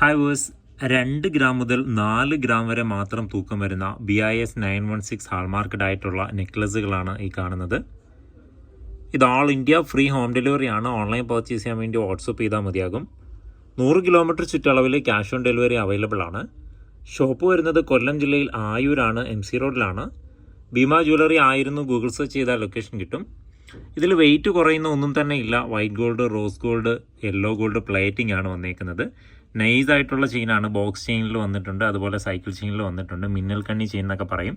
Hi verse രണ്ട് gram മുതൽ നാല് ഗ്രാം വരെ മാത്രം തൂക്കം വരുന്ന B I S nine one six hallmarked ആയിട്ടുള്ള നെക്ലസുകളാണ് ഈ കാണുന്നത്. ഇത് all India free home delivery ആണ്. ഓൺലൈൻ പർച്ചേസ് ചെയ്യാൻ വേണ്ടി വാട്സപ്പ് ചെയ്താൽ മതിയാകും. നൂറ് കിലോമീറ്റർ ചുറ്റളവിൽ ക്യാഷ് ഓൺ ഡെലിവറി അവൈലബിൾ ആണ്. ഷോപ്പ് വരുന്നത് കൊല്ലം ജില്ലയിൽ ആയൂരാണ് എം സി റോഡിലാണ് ഭീമ ജ്വല്ലറി ആയിരുന്നു ഗൂഗിൾ സെർച്ച് ചെയ്താൽ ലൊക്കേഷൻ കിട്ടും. ഇതിൽ വെയിറ്റ് കുറയുന്ന ഒന്നും തന്നെ ഇല്ല. White gold rose gold yellow gold plating ആണ് വന്നേക്കുന്നത്. നൈസ് ആയിട്ടുള്ള ചെയിനാണ് ബോക്സ് ചെയിനിൽ വന്നിട്ടുണ്ട്. അതുപോലെ സൈക്കിൾ ചെയിനിൽ വന്നിട്ടുണ്ട്. മിന്നൽ കണ്ണി ചെയിൻ എന്നൊക്കെ പറയും.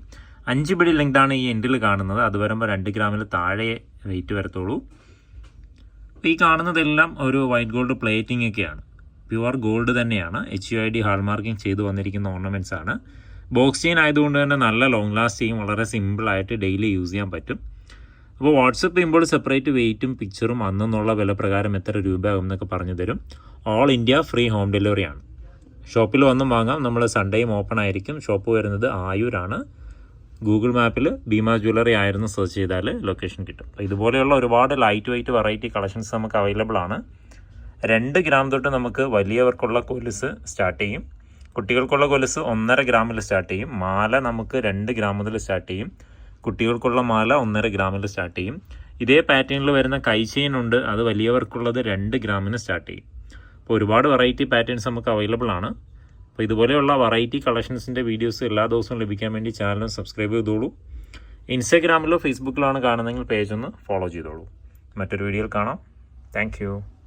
അഞ്ച് പിടി ആണ് ഈ എൻഡിൽ കാണുന്നത്. അത് വരുമ്പോൾ രണ്ട് ഗ്രാമിൽ താഴെ വെയിറ്റ് വരത്തുള്ളൂ. ഈ കാണുന്നതെല്ലാം ഒരു വൈറ്റ് ഗോൾഡ് പ്ലേറ്റിംഗ് ഒക്കെയാണ്. പ്യുവർ ഗോൾഡ് തന്നെയാണ്. H U I D hallmarking ചെയ്ത് വന്നിരിക്കുന്ന ഓർണമെന്റ്സ് ആണ്. ബോക്സ് ചെയിൻ ആയതുകൊണ്ട് തന്നെ നല്ല ലോങ് ലാസ്റ്റ് ചെയ്യും വളരെ സിമ്പിളായിട്ട് ഡെയിലി യൂസ് ചെയ്യാൻ പറ്റും. അപ്പോൾ വാട്സപ്പ് ചെയ്യുമ്പോൾ സെപ്പറേറ്റ് വെയിറ്റും പിക്ചറും അന്നെന്നുള്ള വില പ്രകാരം എത്ര രൂപയാകും എന്നൊക്കെ പറഞ്ഞു തരും. All India free home delivery ആണ്. ഷോപ്പിൽ വന്നും വാങ്ങാം. നമ്മൾ സൺഡേയും ഓപ്പൺ ആയിരിക്കും. ഷോപ്പ് വരുന്നത് ആയൂരാണ്. ഗൂഗിൾ മാപ്പിൽ ഭീമ ജ്വല്ലറി ആയിരുന്നു സെർച്ച് ചെയ്താൽ ലൊക്കേഷൻ കിട്ടും. അപ്പോൾ ഇതുപോലെയുള്ള ഒരുപാട് ലൈറ്റ് വെയിറ്റ് വെറൈറ്റി കളക്ഷൻസ് നമുക്ക് അവൈലബിൾ ആണ്. രണ്ട് ഗ്രാം തൊട്ട് നമുക്ക് വലിയവർക്കുള്ള കൊലുസ് സ്റ്റാർട്ട് ചെയ്യും. കുട്ടികൾക്കുള്ള കൊലുസ് ഒന്നര ഗ്രാമിൽ സ്റ്റാർട്ട് ചെയ്യും. മാല നമുക്ക് രണ്ട് ഗ്രാം മുതൽ സ്റ്റാർട്ട് ചെയ്യും. കുട്ടികൾക്കുള്ള മാല ഒന്നര ഗ്രാമിൽ സ്റ്റാർട്ട് ചെയ്യും. ഇതേ പാറ്റേണിൽ വരുന്ന കൈചെയിൻ ഉണ്ട്. അത് വലിയവർക്കുള്ളത് രണ്ട് ഗ്രാമിന് സ്റ്റാർട്ട് ചെയ്യും. അപ്പോൾ ഒരുപാട് വെറൈറ്റി പാറ്റേൺസ് നമുക്ക് അവൈലബിൾ ആണ്. അപ്പോൾ ഇതുപോലെയുള്ള വെറൈറ്റി കളക്ഷൻസിന്റെ വീഡിയോസ് എല്ലാ ദിവസവും ലഭിക്കാൻ വേണ്ടി ചാനൽ സബ്സ്ക്രൈബ് ചെയ്തോളൂ. ഇൻസ്റ്റാഗ്രാമിലോ ഫേസ്ബുക്കിലോ ആണ് കാണുന്നതെങ്കിൽ പേജ് ഒന്ന് ഫോളോ ചെയ്തോളൂ. മറ്റൊരു വീഡിയോയിൽ കാണാം. താങ്ക്